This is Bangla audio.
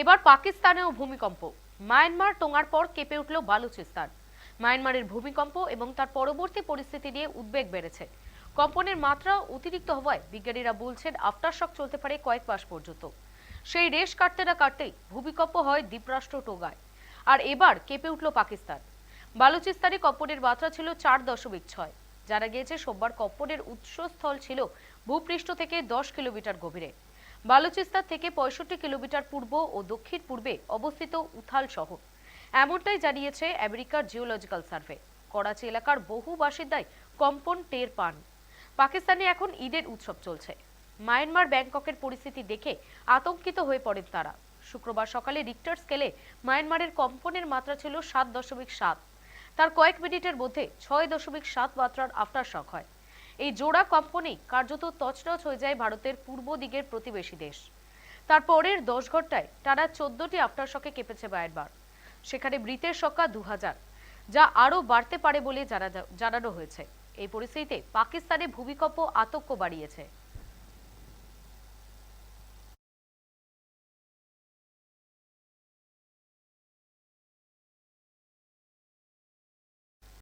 এবার পাকিস্তানেও ভূমিকম্প। মায়ানমার টোঙার পর কেঁপে উঠল বালুচিস্তান। মায়ানমারের ভূমিকম্প এবং তার পরবর্তী পরিস্থিতি নিয়ে উদ্বেগ বেড়েছে। কম্পনের মাত্রা অতিরিক্ত হওয়ায় বিজ্ঞানীরা বলছেন আফটার আফটারশক চলতে পারে কয়েক মাস পর্যন্ত। সেই রেশ কাটতে না কাটতেই ভূমিকম্প হয় দ্বীপরাষ্ট্র টোগায় আর এবার কেঁপে উঠল পাকিস্তান। বালুচিস্তানে কম্পনের মাত্রা ছিল চার দশমিক ছয়। জানা গিয়েছে, সোমবার কম্পনের উৎসস্থল ছিল ভূপৃষ্ঠ থেকে দশ কিলোমিটার গভীরে। বালুচিস্তান থেকে পঁয়ষট্টি কিলোমিটার পূর্ব ও দক্ষিণ পূর্বে অবস্থিত উথাল শহর। এমনটাই জানিয়েছে আমেরিকার জিওলজিক্যাল সার্ভে। করাচি এলাকার বহু বাসিন্দাই কম্পন টের পান। পাকিস্তানে এখন ঈদের উৎসব চলছে। মায়ানমার ব্যাংককের পরিস্থিতি দেখে আতঙ্কিত হয়ে পড়েন তারা। শুক্রবার সকালে রিক্টার স্কেলে মায়ানমারের কম্পনের মাত্রা ছিল সাত দশমিক সাত। তার কয়েক মিনিটের মধ্যে ছয় দশমিক সাত মাত্রার আফটার শক হয়। এই জোড়া কম্পনেই কার্যত তছনছ হয়ে যায় ভারতের পূর্ব দিকের প্রতিবেশী দেশ। তার পরের দশ ঘন্টায় টানা চোদ্দটি আফটার শকে কেঁপেছে বায়েরবার। সেখানে মৃতের সংখ্যা দু হাজার যা আরও বাড়তে পারে বলে জানা- জানানো হয়েছে। এই পরিস্থিতিতে পাকিস্তানে ভূমিকম্প আতঙ্ক বাড়িয়েছে।